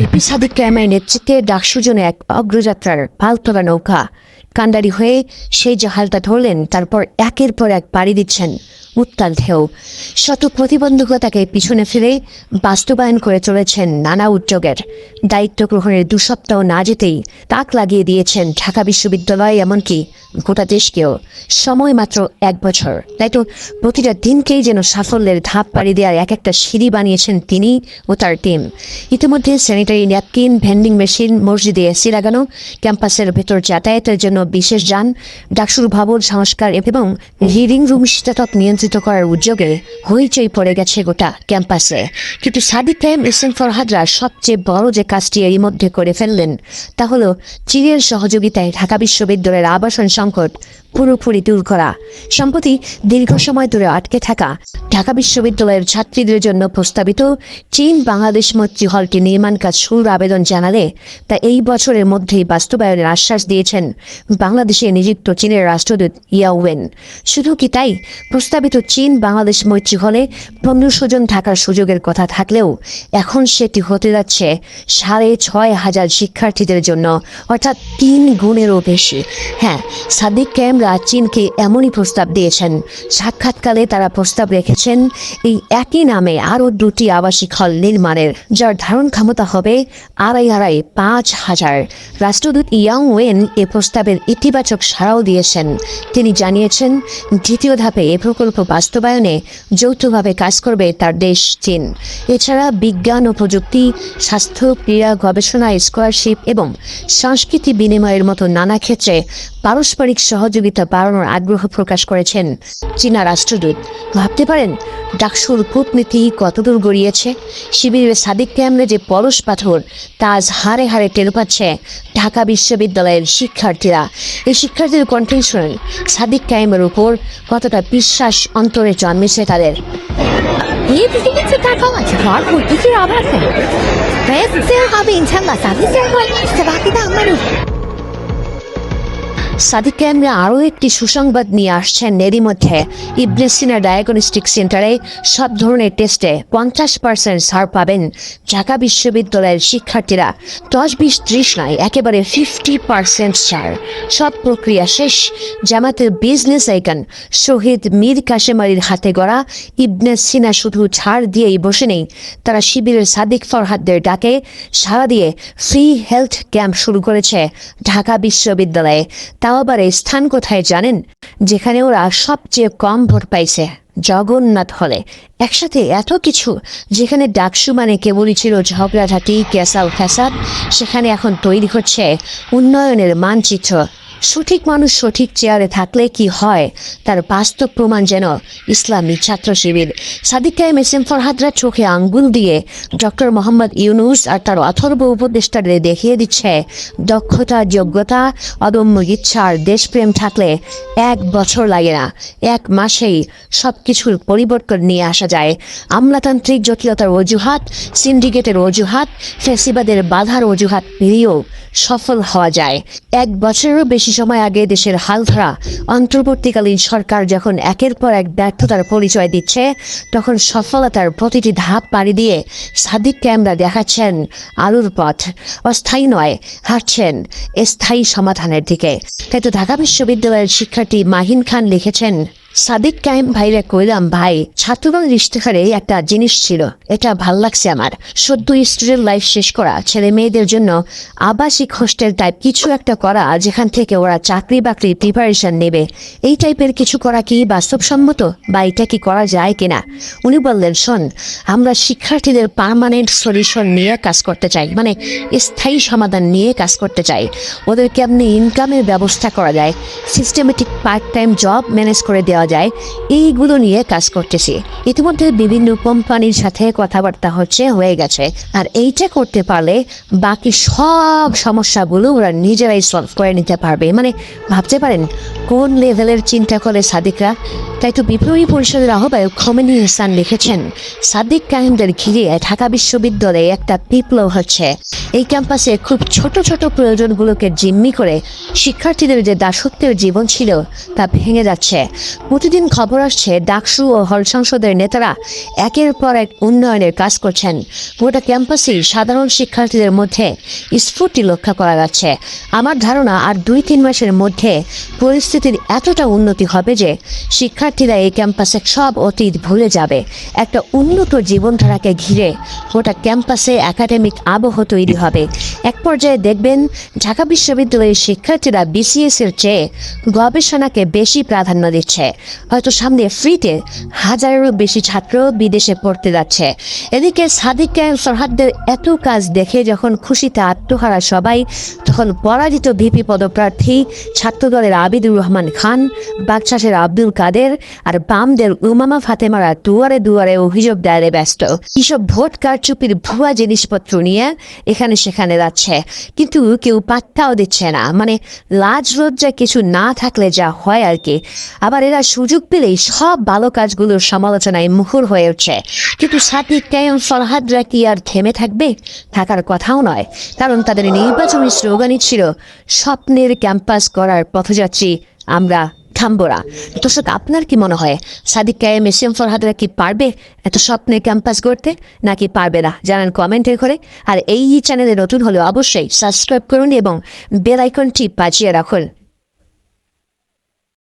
BP Sadiq ক্যামের নেতৃত্বে ডাকসুজনে এক অগ্রযাত্রার পালতোলা নৌকা। কান্ডারি হয়ে সেই জাহাজটা ধরলেন, তারপর একের পর এক পাড়ি দিচ্ছেন উত্তাল ঢেউ। শত প্রতিবন্ধকতাকে পিছনে ফিরে বাস্তবায়ন করে চলেছেন নানা উদ্যোগের। দায়িত্ব গ্রহণের দু সপ্তাহ না যেতেই তাক লাগিয়ে দিয়েছেন ঢাকা বিশ্ববিদ্যালয়, এমনকি গোটা দেশকেও। সময় মাত্র এক বছর। তাই তো প্রতিটা দিনকেই যেন সাফল্যের ধাপ পাড়ি দেওয়ার এক একটা সিঁড়ি বানিয়েছেন তিনি ও তার টিম। ইতিমধ্যে স্যানিটারি ন্যাপকিন, ভেন্ডিং মেশিন, মসজিদে এসি লাগানো, ক্যাম্পাসের ভেতর যাতায়াতের জন্য বিশেষ যান, ডাকসুর ভবন সংস্কার এবং হিরিং রুম শীতাতপ নিয়ন্ত্রিত করার উদ্যোগে হইচই পড়ে গেছে গোটা ক্যাম্পাসে। কিন্তু সাদিক টাইম ইসলাম ফরহাদরা সবচেয়ে বড় যে কাজটি এরই মধ্যে করে ফেললেন, তা হল চীনের সহযোগিতায় ঢাকা বিশ্ববিদ্যালয়ের আবাসন সংকট পুরোপুরি দূর করা। সম্প্রতি দীর্ঘ সময় ধরে আটকে থাকা ঢাকা বিশ্ববিদ্যালয়ের ছাত্রীদের জন্য প্রস্তাবিত চীন বাংলাদেশ মৈত্রী হলটি নির্মাণ কাজ শুরুর আবেদন জানালে তা এই বছরের মধ্যেই বাস্তবায়নের আশ্বাস দিয়েছেন বাংলাদেশে নিযুক্ত চীনের রাষ্ট্রদূত ইয়াওয়েন শুধু কি তাই? প্রস্তাবিত চীন বাংলাদেশ মৈত্রী হলে পনেরোশো জন থাকার সুযোগের কথা থাকলেও এখন সেটি হতে যাচ্ছে সাড়ে ছয় হাজার শিক্ষার্থীদের জন্য, অর্থাৎ তিন গুণেরও বেশি। হ্যাঁ সাদিক ক্যামরা চীনকে এমনই প্রস্তাব দিয়েছেন। সাক্ষাৎকালে তারা প্রস্তাব রেখেছেন, এই একই নামে আরও দুটি আবাসিক হল নির্মাণের, যার ধারণ ক্ষমতা হবে আড়াই আড়াই পাঁচ হাজার। রাষ্ট্রদূত ইয়াং ওয়েন এ প্রস্তাবের ইতিবাচক সাড়াও দিয়েছেন। তিনি জানিয়েছেন, দ্বিতীয় ধাপে এ প্রকল্প বাস্তবায়নে যৌথভাবে কাজ করবে তার দেশ চীন। এছাড়া বিজ্ঞান ও প্রযুক্তি, স্বাস্থ্য, ক্রীড়া, গবেষণা, স্কলারশিপ এবং সংস্কৃতি বিনিময়ের মতো নানা ক্ষেত্রে পারস্পরিক সহযোগিতা বাড়ানোর আগ্রহ প্রকাশ করেছেন চীনা রাষ্ট্রদূত ভাবতে পারেন ডাকসুর কূটনীতি কতদূর গড়িয়েছে শিবিরের সাদিক ক্যামরে যে পরশ পাথর তা আজ হারে হারে টের পাচ্ছে ঢাকা বিশ্ববিদ্যালয়ের শিক্ষার্থীরা এই শিক্ষার্থীদের কণ্ঠে শুনেন সাদিক ক্যামের উপর কতটা বিশ্বাস অন্তরে জন্মেছে তাদের 你自己一直在讲话，就话不一直要把谁？没事，这样好变成了啥子社会？是吧？给他们。 সাদিক ক্যামরা আরও একটি সুসংবাদ নিয়ে আসছেন এরই মধ্যে। ইবনে সিনা ডায়াগনস্টিক সেন্টারে সব ধরনের টেস্টে পঞ্চাশ পার্সেন্ট ছাড় পাবেন ঢাকা বিশ্ববিদ্যালয়ের শিক্ষার্থীরা। দশ বিশ ত্রিশ নয়, একেবারে ফিফটি পার্সেন্ট ছাড়। সব প্রক্রিয়া শেষ। জামাতের বিজনেস আইকন শহীদ মীর কাশেম আলীর হাতে গড়া ইবনে সিনা শুধু ছাড় দিয়েই বসে নেই, তারা শিবিরের সাদিক ফরহাদদের ডাকে সাড়া দিয়ে ফ্রি হেলথ ক্যাম্প শুরু করেছে ঢাকা বিশ্ববিদ্যালয়ে। তাও আবার স্থান কোথায় জানেন? যেখানে ওরা সবচেয়ে কম ভোট পাইছে। জগন্নাথ হলে। একসাথে এত কিছু, যেখানে ডাকসু মানে কেবলই ছিল ঝগড়াঝাটি ক্যাসাল ফ্যাসাদ সেখানে এখন তৈরি হচ্ছে উন্নয়নের মানচিত্র। সঠিক মানুষ সঠিক চেয়ারে থাকলে কি হয়? তার বাস্তব প্রমাণ যেন ইসলামী ছাত্র শিবির। সাদিক কায়েম এস এম ফরহাদরা চোখে আঙ্গুল দিয়ে। ডক্টর মোহাম্মদ ইউনুস আর তার অথর্ব উপদেষ্টাদের দেখিয়ে দিচ্ছে, দক্ষতা, যোগ্যতা, অদম্য ইচ্ছা আর দেশপ্রেম থাকলে এক বছর লাগে না। এক মাসেই সব কিছুর পরিবর্তন নিয়ে আসা যায়। আমলাতান্ত্রিক জটিলতার অজুহাত, সিন্ডিকেটের অজুহাত ফেসিবাদের বাধার অজুহাত পেরিয়েও সফল হওয়া যায়। এক বছরেরও বেশি সময় আগে দেশের হাল ধরা অন্তর্বর্তীকালীন সরকার যখন একের পর এক ব্যর্থতার পরিচয় দিচ্ছে, তখন সফলতার প্রতিটি ধাপ পাড়ি দিয়ে সাদিক ক্যামরা দেখাচ্ছেন আলুর পথ। অস্থায়ী নয়, হাঁটছেন স্থায়ী সমাধানের দিকে। তাই তো ঢাকা বিশ্ববিদ্যালয়ের শিক্ষার্থী মাহিন খান লিখেছেন সাদিক কায়েম ভাইরা কইলাম, ভাই ছাত্রবাংলার ইশতেহারে একটা জিনিস ছিল, এটা ভালো লাগছে আমার। সদ্য স্টুডেন্ট লাইফ শেষ করা, ছেলে মেয়েদের জন্য আবাসিক হোস্টেল টাইপ কিছু একটা করা, যেখান থেকে ওরা চাকরি বাকরির প্রিপারেশন নেবে। এই টাইপের কিছু করা কি বাস্তবসম্মত? বা এটা কি করা যায় কিনা? উনি বললেন, শোন, আমরা শিক্ষার্থীদের পার্মানেন্ট সলিউশন নিয়ে কাজ করতে চাই মানে স্থায়ী সমাধান নিয়ে কাজ করতে চাই। ওদের কেমনি ইনকামের ব্যবস্থা করা যায় systematic part time job manage করে দেওয়া যায়, এইগুলো নিয়ে কাজ করতেছি। ইতিমধ্যে বিভিন্ন কোম্পানির সাথে কথাবার্তা হচ্ছে, হয়ে গেছে। আর এইটা করতে পারলে বাকি সব সমস্যাগুলো ওরা নিজেরাই সলভ করে নিতে পারবে। মানে ভাবতে পারেন, কোন লেভেলের চিন্তা করে সাদিকরা? তাই তো বিপ্লবী পরিষদের আহ্বায়ক খমেনি হাসান লিখেছেন, সাদিক কাহিমদের ঘিরে ঢাকা বিশ্ববিদ্যালয়ে একটা বিপ্লব হচ্ছে। এই ক্যাম্পাসে খুব ছোট ছোট প্রয়োজনগুলোকে জিম্মি করে শিক্ষার্থীদের যে দাসত্বের জীবন ছিল, তা ভেঙে যাচ্ছে। প্রতিদিন খবর আসছে, ডাকসু ও হল সংসদের নেতারা একের পর এক উন্নয়নের কাজ করছেন। গোটা ক্যাম্পাসেই সাধারণ শিক্ষার্থীদের মধ্যে স্ফূর্তি লক্ষ্য করা যাচ্ছে। আমার ধারণা, আর দুই তিন মাসের মধ্যে পরিস্থিতির এতটা উন্নতি হবে যে শিক্ষার্থীরা এই ক্যাম্পাসে সব অতীত ভুলে যাবে। একটা উন্নত জীবনধারাকে ঘিরে গোটা ক্যাম্পাসে একাডেমিক আবহ তৈরি হবে। এক পর্যায়ে দেখবেন, ঢাকা বিশ্ববিদ্যালয়ের শিক্ষার্থীরা বিসিএস এর চেয়ে গবেষণাকে বেশি প্রাধান্য দিচ্ছে। হয়তো সামনে ফ্রিতে হাজারেরও বেশি ছাত্র বিদেশে পড়তে যাচ্ছে। এদিকে সাদিক ক্যান ফরহাদদের এত কাজ দেখে যখন খুশিতে আত্মহারা সবাই, তখন পরাজিত ভিপি পদপ্রার্থী ছাত্রদলের আবিদুর রহমান খান বাগচাষের আব্দুল কাদের আর বামদের উমামা ফাতেমারা দুয়ারে দুয়ারে অভিযোগ দায়েরে ব্যস্ত। কিসব ভোট কারচুপির ভুয়া জিনিসপত্র নিয়ে এখানে সেখানে যাচ্ছে। কিন্তু কেউ পাত্তাও দিচ্ছে না। মানে লাজ লজ্জা কিছু না থাকলে যা হয় আর কি। আবার এরা সুযোগ পেলেই সব ভালো কাজগুলোর সমালোচনায় মুখর হয়ে উঠছে। কিন্তু সাদিক, কায়ম ফরহাদরা কি আর থেমে থাকবে? থাকার কথাও নয়। কারণ তাদের নির্বাচনী স্লোগানই ছিল, স্বপ্নের ক্যাম্পাস করার পথযাত্রী আমরা থামবো না। দর্শক, আপনার কি মনে হয়? সাদিক, কায়েম, এসএম ফরহাদরা কি পারবে এত স্বপ্নের ক্যাম্পাস করতে নাকি পারবে না? জানান কমেন্টে করে আর এই চ্যানেলে নতুন হলে অবশ্যই সাবস্ক্রাইব করুন এবং বেল আইকনটি বাজিয়ে রাখুন।